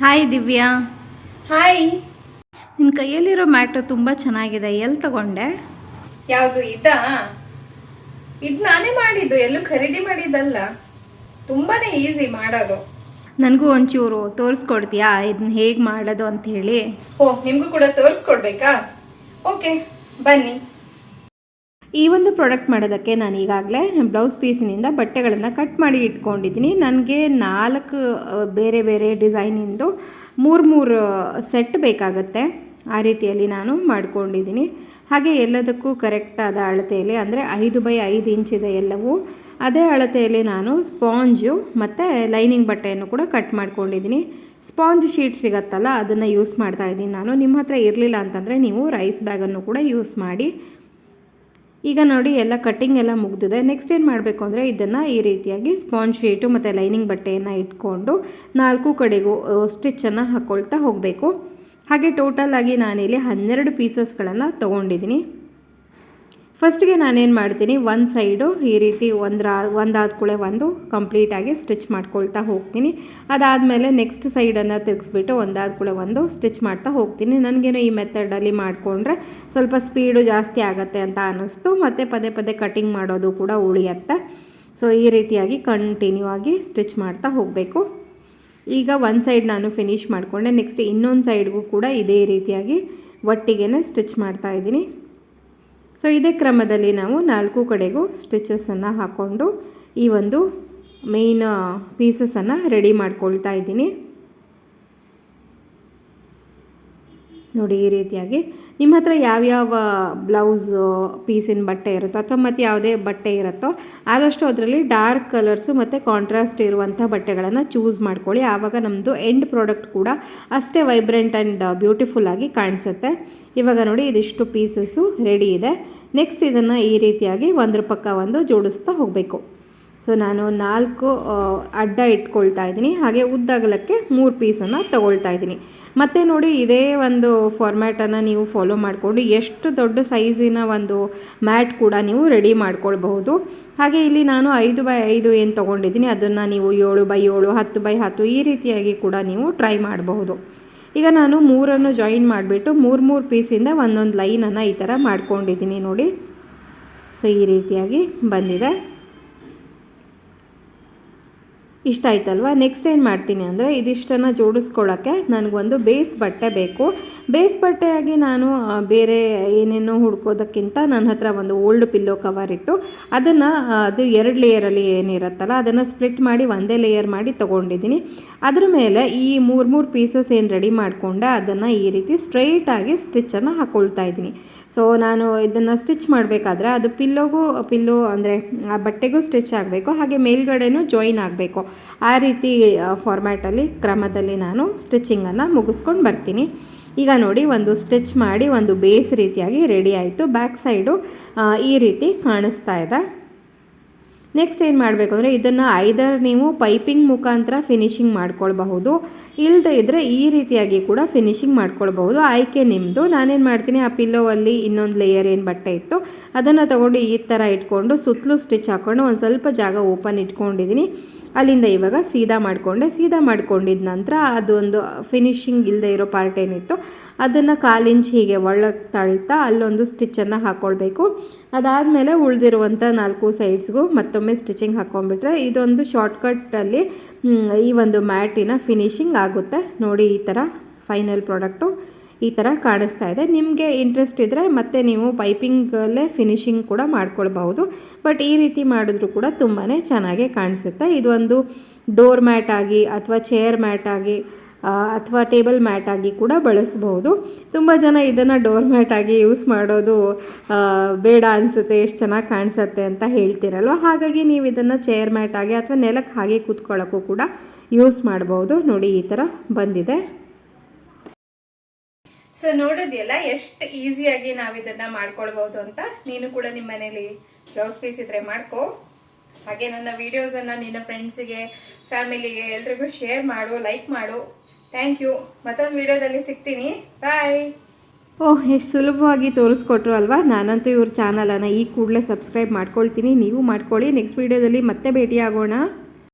Hi Divya hi ನಿನ್ನ ಕೈಯಲ್ಲಿರೋ mat ತುಂಬ ಚೆನ್ನಾಗಿದೆ. ಎಲ್ಲಿ ತಗೊಂಡೆ? ಯಾವುದು ಇದ? ಇದ್ ನಾನೇ ಮಾಡಿದ್ದು. ಎಲ್ಲೂ ಖರೀದಿ ಮಾಡಿದ್ದಲ್ಲ. ತುಂಬಾನೇ ಈಸಿ ಮಾಡೋದು. ನನಗೂ ಒಂಚೂರು ತೋರಿಸ್ಕೊಡ್ತೀಯಾ? ಇದನ್ನ ಹೇಗೆ ಮಾಡೋದು ಅಂತ ಹೇಳಿ. ಓ ನಿಮಗೂ ಕೂಡ ತೋರಿಸ್ಕೊಡ್ಬೇಕಾ? ಓಕೆ ಬನ್ನಿ. ಈ ಒಂದು ಪ್ರಾಡಕ್ಟ್ ಮಾಡೋದಕ್ಕೆ ನಾನು ಈಗಾಗಲೇ ಬ್ಲೌಸ್ ಪೀಸಿನಿಂದ ಬಟ್ಟೆಗಳನ್ನು ಕಟ್ ಮಾಡಿ ಇಟ್ಕೊಂಡಿದ್ದೀನಿ. ನನಗೆ ನಾಲ್ಕು ಬೇರೆ ಬೇರೆ ಡಿಸೈನಿಂದು ಮೂರು ಮೂರು ಸೆಟ್ ಬೇಕಾಗುತ್ತೆ. ಆ ರೀತಿಯಲ್ಲಿ ನಾನು ಮಾಡ್ಕೊಂಡಿದ್ದೀನಿ. ಹಾಗೆ ಎಲ್ಲದಕ್ಕೂ ಕರೆಕ್ಟಾದ ಅಳತೆಯಲ್ಲಿ, ಅಂದರೆ ಐದು ಬೈ ಐದು ಇಂಚಿದೆ ಎಲ್ಲವೂ. ಅದೇ ಅಳತೆಯಲ್ಲಿ ನಾನು ಸ್ಪಾಂಜು ಮತ್ತು ಲೈನಿಂಗ್ ಬಟ್ಟೆಯನ್ನು ಕೂಡ ಕಟ್ ಮಾಡ್ಕೊಂಡಿದ್ದೀನಿ. ಸ್ಪಾಂಜ್ ಶೀಟ್ ಸಿಗತ್ತಲ್ಲ, ಅದನ್ನು ಯೂಸ್ ಮಾಡ್ತಾ ಇದ್ದೀನಿ ನಾನು. ನಿಮ್ಮ ಹತ್ರ ಇರಲಿಲ್ಲ ಅಂತಂದರೆ ನೀವು ರೈಸ್ ಬ್ಯಾಗನ್ನು ಕೂಡ ಯೂಸ್ ಮಾಡಿ ಈಗ ನೋಡಿ ಎಲ್ಲ ಕಟ್ಟಿಂಗ್ ಎಲ್ಲ ಮುಗ್ದಿದೆ. ನೆಕ್ಸ್ಟ್ ಏನು ಮಾಡಬೇಕು ಅಂದರೆ ಇದನ್ನು ಈ ರೀತಿಯಾಗಿ ಸ್ಪಾಂಜ್ ಶೀಟು ಮತ್ತು ಲೈನಿಂಗ್ ಬಟ್ಟೆಯನ್ನು ಇಟ್ಕೊಂಡು ನಾಲ್ಕು ಕಡೆಗೂ ಸ್ಟಿಚ್ಚನ್ನು ಹಾಕ್ಕೊಳ್ತಾ ಹೋಗಬೇಕು. ಹಾಗೆ ಟೋಟಲ್ ಆಗಿ ನಾನಿಲ್ಲಿ ಹನ್ನೆರಡು ಪೀಸಸ್ಗಳನ್ನು ತೊಗೊಂಡಿದ್ದೀನಿ. ಫಸ್ಟಿಗೆ ನಾನೇನು ಮಾಡ್ತೀನಿ, ಒಂದು ಸೈಡು ಈ ರೀತಿ ಒಂದ್ರ, ಒಂದಾದ ಕೂಳೆ ಒಂದು ಕಂಪ್ಲೀಟಾಗಿ ಸ್ಟಿಚ್ ಮಾಡ್ಕೊಳ್ತಾ ಹೋಗ್ತೀನಿ. ಅದಾದಮೇಲೆ ನೆಕ್ಸ್ಟ್ ಸೈಡನ್ನು ತಿರುಗಿಸ್ಬಿಟ್ಟು ಒಂದಾದ ಕೂಳೆ ಒಂದು ಸ್ಟಿಚ್ ಮಾಡ್ತಾ ಹೋಗ್ತೀನಿ. ನನಗೇನೋ ಈ ಮೆಥಡಲ್ಲಿ ಮಾಡಿಕೊಂಡ್ರೆ ಸ್ವಲ್ಪ ಸ್ಪೀಡು ಜಾಸ್ತಿ ಆಗುತ್ತೆ ಅಂತ ಅನ್ನಿಸ್ತು ಮತ್ತು ಪದೇ ಪದೇ ಕಟಿಂಗ್ ಮಾಡೋದು ಕೂಡ ಉಳಿಯತ್ತೆ. ಸೊ ಈ ರೀತಿಯಾಗಿ ಕಂಟಿನ್ಯೂ ಆಗಿ ಸ್ಟಿಚ್ ಮಾಡ್ತಾ ಹೋಗಬೇಕು. ಈಗ ಒಂದು ಸೈಡ್ ನಾನು ಫಿನಿಶ್ ಮಾಡಿಕೊಂಡೆ. ನೆಕ್ಸ್ಟ್ ಇನ್ನೊಂದು ಸೈಡ್ಗೂ ಕೂಡ ಇದೇ ರೀತಿಯಾಗಿ ಒಟ್ಟಿಗೆ ಸ್ಟಿಚ್ ಮಾಡ್ತಾ ಇದ್ದೀನಿ. ಸೊ ಇದೇ ಕ್ರಮದಲ್ಲಿ ನಾವು ನಾಲ್ಕು ಕಡೆಗೂ ಸ್ಟಿಚಸನ್ನು ಹಾಕ್ಕೊಂಡು ಈ ಒಂದು ಮೇಯ್ನ್ ಪೀಸಸನ್ನು ರೆಡಿ ಮಾಡ್ಕೊಳ್ತಾ ಇದ್ದೀನಿ. ನೋಡಿ ಈ ರೀತಿಯಾಗಿ. ನಿಮ್ಮ ಹತ್ರ ಯಾವ್ಯಾವ ಬ್ಲೌಸು ಪೀಸಿನ ಬಟ್ಟೆ ಇರುತ್ತೋ ಅಥವಾ ಮತ್ತು ಯಾವುದೇ ಬಟ್ಟೆ ಇರುತ್ತೋ ಆದಷ್ಟು ಅದರಲ್ಲಿ ಡಾರ್ಕ್ ಕಲರ್ಸು ಮತ್ತು ಕಾಂಟ್ರಾಸ್ಟ್ ಇರುವಂಥ ಬಟ್ಟೆಗಳನ್ನು ಚೂಸ್ ಮಾಡ್ಕೊಳ್ಳಿ. ಆವಾಗ ನಮ್ಮದು ಎಂಡ್ ಪ್ರಾಡಕ್ಟ್ ಕೂಡ ಅಷ್ಟೇ ವೈಬ್ರೆಂಟ್ ಆ್ಯಂಡ್ ಬ್ಯೂಟಿಫುಲ್ ಆಗಿ ಕಾಣಿಸುತ್ತೆ. ಇವಾಗ ನೋಡಿ ಇದಿಷ್ಟು ಪೀಸಸ್ಸು ರೆಡಿ ಇದೆ. ನೆಕ್ಸ್ಟ್ ಇದನ್ನು ಈ ರೀತಿಯಾಗಿ ಒಂದ್ರ ಪಕ್ಕ ಒಂದು ಜೋಡಿಸ್ತಾ ಹೋಗಬೇಕು. ಸೊ ನಾನು ನಾಲ್ಕು ಅಡ್ಡ ಇಟ್ಕೊಳ್ತಾ ಇದ್ದೀನಿ. ಹಾಗೆ ಉದ್ದಗಲಕ್ಕೆ ಮೂರು ಪೀಸನ್ನು ತಗೊಳ್ತಾ ಇದ್ದೀನಿ. ಮತ್ತು ನೋಡಿ, ಇದೇ ಒಂದು ಫಾರ್ಮ್ಯಾಟನ್ನು ನೀವು ಫಾಲೋ ಮಾಡಿಕೊಂಡು ಎಷ್ಟು ದೊಡ್ಡ ಸೈಜಿನ ಒಂದು ಮ್ಯಾಟ್ ಕೂಡ ನೀವು ರೆಡಿ ಮಾಡ್ಕೊಳ್ಬಹುದು. ಹಾಗೆ ಇಲ್ಲಿ ನಾನು ಐದು ಬೈ ಐದು ಏನು ತೊಗೊಂಡಿದ್ದೀನಿ, ಅದನ್ನು ನೀವು ಏಳು ಬೈ ಏಳು, ಹತ್ತು ಬೈ ಹತ್ತು ಈ ರೀತಿಯಾಗಿ ಕೂಡ ನೀವು ಟ್ರೈ ಮಾಡಬಹುದು. ಈಗ ನಾನು ಮೂರನ್ನು ಜಾಯಿನ್ ಮಾಡಿಬಿಟ್ಟು ಮೂರು ಮೂರು ಪೀಸಿಂದ ಒಂದೊಂದು ಲೈನನ್ನು ಈ ಥರ ಮಾಡ್ಕೊಂಡಿದ್ದೀನಿ ನೋಡಿ. ಸೊ ಈ ರೀತಿಯಾಗಿ ಬಂದಿದೆ. ಇಷ್ಟ ಆಯ್ತಲ್ವ? ನೆಕ್ಸ್ಟ್ ಏನು ಮಾಡ್ತೀನಿ ಅಂದರೆ ಇದಿಷ್ಟನ್ನು ಜೋಡಿಸ್ಕೊಳ್ಳೋಕ್ಕೆ ನನಗೊಂದು ಬೇಸ್ ಬಟ್ಟೆ ಬೇಕು. ಬೇಸ್ ಬಟ್ಟೆಯಾಗಿ ನಾನು ಬೇರೆ ಏನೇನೋ ಹುಡ್ಕೋದಕ್ಕಿಂತ ನನ್ನ ಹತ್ರ ಒಂದು ಓಲ್ಡ್ ಪಿಲ್ಲೋ ಕವರ್ ಇತ್ತು. ಅದನ್ನು ಅದು ಎರಡು ಲೇಯರಲ್ಲಿ ಏನಿರುತ್ತಲ್ಲ, ಅದನ್ನು ಸ್ಪ್ಲಿಟ್ ಮಾಡಿ ಒಂದೇ ಲೇಯರ್ ಮಾಡಿ ತೊಗೊಂಡಿದ್ದೀನಿ. ಅದ್ರ ಮೇಲೆ ಈ ಮೂರು ಮೂರು ಪೀಸಸ್ ಏನು ರೆಡಿ ಮಾಡಿಕೊಂಡೆ, ಅದನ್ನು ಈ ರೀತಿ ಸ್ಟ್ರೈಟಾಗಿ ಸ್ಟಿಚ್ಚನ್ನು ಹಾಕ್ಕೊಳ್ತಾ ಇದ್ದೀನಿ. ಸೊ ನಾನು ಇದನ್ನು ಸ್ಟಿಚ್ ಮಾಡಬೇಕಾದ್ರೆ ಅದು ಪಿಲ್ಲೋಗೂ ಪಿಲ್ಲೋ ಅಂದರೆ, ಆ ಬಟ್ಟೆಗೂ ಸ್ಟಿಚ್ ಆಗಬೇಕು, ಹಾಗೆ ಮೇಲ್ಗಡೆನೂ ಜಾಯಿನ್ ಆಗಬೇಕು. ಆ ರೀತಿ ಫಾರ್ಮ್ಯಾಟಲ್ಲಿ ಕ್ರಮದಲ್ಲಿ ನಾನು ಸ್ಟಿಚ್ಚಿಂಗನ್ನು ಮುಗಿಸ್ಕೊಂಡು ಬರ್ತೀನಿ. ಈಗ ನೋಡಿ, ಒಂದು ಸ್ಟಿಚ್ ಮಾಡಿ, ಒಂದು ಬೇಸ್ ರೀತಿಯಾಗಿ ರೆಡಿ ಆಯಿತು. ಬ್ಯಾಕ್ ಸೈಡು ಈ ರೀತಿ ಕಾಣಿಸ್ತಾ ಇದೆ. ನೆಕ್ಸ್ಟ್ ಏನು ಮಾಡಬೇಕು ಅಂದರೆ ಇದನ್ನು ಐದರ್ ನೀವು ಪೈಪಿಂಗ್ ಮುಖಾಂತರ ಫಿನಿಶಿಂಗ್ ಮಾಡ್ಕೊಳ್ಬಹುದು ಇಲ್ಲದೆ ಇದ್ದರೆ ಈ ರೀತಿಯಾಗಿ ಕೂಡ ಫಿನಿಶಿಂಗ್ ಮಾಡ್ಕೊಳ್ಬಹುದು. ಆಯ್ಕೆ ನಿಮ್ಮದು ನಾನೇನು ಮಾಡ್ತೀನಿ, ಆ ಪಿಲ್ಲೋವಲ್ಲಿ ಇನ್ನೊಂದು ಲೇಯರ್ ಏನು ಬಟ್ಟೆ ಇತ್ತು, ಅದನ್ನು ತೊಗೊಂಡು ಈ ಥರ ಇಟ್ಕೊಂಡು ಸುತ್ತಲೂ ಸ್ಟಿಚ್ ಹಾಕ್ಕೊಂಡು ಒಂದು ಸ್ವಲ್ಪ ಜಾಗ ಓಪನ್ ಇಟ್ಕೊಂಡಿದ್ದೀನಿ ಅಲ್ಲಿಂದ ಇವಾಗ ಸೀದಾ ಮಾಡಿಕೊಂಡೆ. ಸೀದಾ ಮಾಡ್ಕೊಂಡಿದ್ದ ನಂತರ ಅದೊಂದು ಫಿನಿಶಿಂಗ್ ಇಲ್ಲದೆ ಇರೋ ಪಾರ್ಟ್ ಏನಿತ್ತು ಅದನ್ನು ಕಾಲಿಂಚ್ ಹೀಗೆ ಒಳಗೆ ತಳ್ತಾ ಅಲ್ಲೊಂದು ಸ್ಟಿಚ್ಚನ್ನು ಹಾಕ್ಕೊಳ್ಬೇಕು ಅದಾದಮೇಲೆ ಉಳಿದಿರುವಂಥ ನಾಲ್ಕು ಸೈಡ್ಸ್ಗೂ ಮತ್ತೊಮ್ಮೆ ಸ್ಟಿಚಿಂಗ್ ಹಾಕ್ಕೊಂಡ್ಬಿಟ್ರೆ ಇದೊಂದು ಶಾರ್ಟ್ಕಟ್ಟಲ್ಲಿ ಈ ಒಂದು ಮ್ಯಾಟಿನ ಫಿನಿಶಿಂಗ್ ಆಗುತ್ತೆ. ನೋಡಿ ಈ ಥರ ಫೈನಲ್ ಪ್ರಾಡಕ್ಟು ಈ ಥರ ಕಾಣಿಸ್ತಾ ಇದೆ. ನಿಮಗೆ ಇಂಟ್ರೆಸ್ಟ್ ಇದ್ದರೆ ಮತ್ತೆ ನೀವು ಪೈಪಿಂಗಲ್ಲೇ ಫಿನಿಶಿಂಗ್ ಕೂಡ ಮಾಡ್ಕೊಳ್ಬಹುದು. ಬಟ್ ಈ ರೀತಿ ಮಾಡಿದ್ರೂ ಕೂಡ ತುಂಬಾ ಚೆನ್ನಾಗೇ ಕಾಣಿಸುತ್ತೆ. ಇದೊಂದು ಡೋರ್ ಮ್ಯಾಟ್ ಆಗಿ ಅಥವಾ ಚೇರ್ ಮ್ಯಾಟ್ ಆಗಿ ಅಥವಾ ಟೇಬಲ್ ಮ್ಯಾಟ್ ಆಗಿ ಕೂಡ ಬಳಸ್ಬೋದು ತುಂಬ ಜನ ಇದನ್ನು ಡೋರ್ ಮ್ಯಾಟ್ ಆಗಿ ಯೂಸ್ ಮಾಡೋದು ಬೇಡ ಅನಿಸುತ್ತೆ. ಎಷ್ಟು ಚೆನ್ನಾಗಿ ಕಾಣಿಸುತ್ತೆ ಅಂತ ಹೇಳ್ತಿರಲ್ವ? ಹಾಗಾಗಿ ನೀವು ಇದನ್ನು ಚೇರ್ ಮ್ಯಾಟ್ ಆಗಿ ಅಥವಾ ನೆಲಕ್ಕೆ ಹಾಗೆ ಕೂತ್ಕೊಳ್ಳೋಕ್ಕೂ ಕೂಡ ಯೂಸ್ ಮಾಡ್ಬೋದು ನೋಡಿ ಈ ಥರ ಬಂದಿದೆ. ಸೊ ನೋಡಿದ್ಯಲ್ಲ, ಎಷ್ಟು ಈಸಿಯಾಗಿ ನಾವು ಇದನ್ನ ಮಾಡ್ಕೊಳ್ಬಹುದು ಅಂತ? ನೀನು ಕೂಡ ನಿಮ್ಮ ಮನೇಲಿ ಬ್ಲೌಸ್ ಪೀಸ್ ಇದ್ರೆ ಮಾಡ್ಕೋ. ಹಾಗೆ ನನ್ನ ವಿಡಿಯೋಸ್ ಅನ್ನ ನಿನ್ನ ಫ್ರೆಂಡ್ಸಿಗೆ ಫ್ಯಾಮಿಲಿಗೆ ಎಲ್ರಿಗೂ ಶೇರ್ ಮಾಡು ಲೈಕ್ ಮಾಡು. ಥ್ಯಾಂಕ್ ಯು ಮತ್ತೊಂದು ವಿಡಿಯೋದಲ್ಲಿ ಸಿಗ್ತೀನಿ. ಬಾಯ್ ಓಹ್ ಎಷ್ಟು ಸುಲಭವಾಗಿ ತೋರಿಸ್ಕೊಟ್ರು ಅಲ್ವಾ? ನಾನಂತೂ ಇವ್ರ ಚಾನಲನ್ನು ಈ ಕೂಡಲೇ ಸಬ್ಸ್ಕ್ರೈಬ್ ಮಾಡ್ಕೊಳ್ತೀನಿ. ನೀವು ಮಾಡ್ಕೊಳ್ಳಿ. ನೆಕ್ಸ್ಟ್ ವೀಡಿಯೋದಲ್ಲಿ ಮತ್ತೆ ಭೇಟಿಯಾಗೋಣ.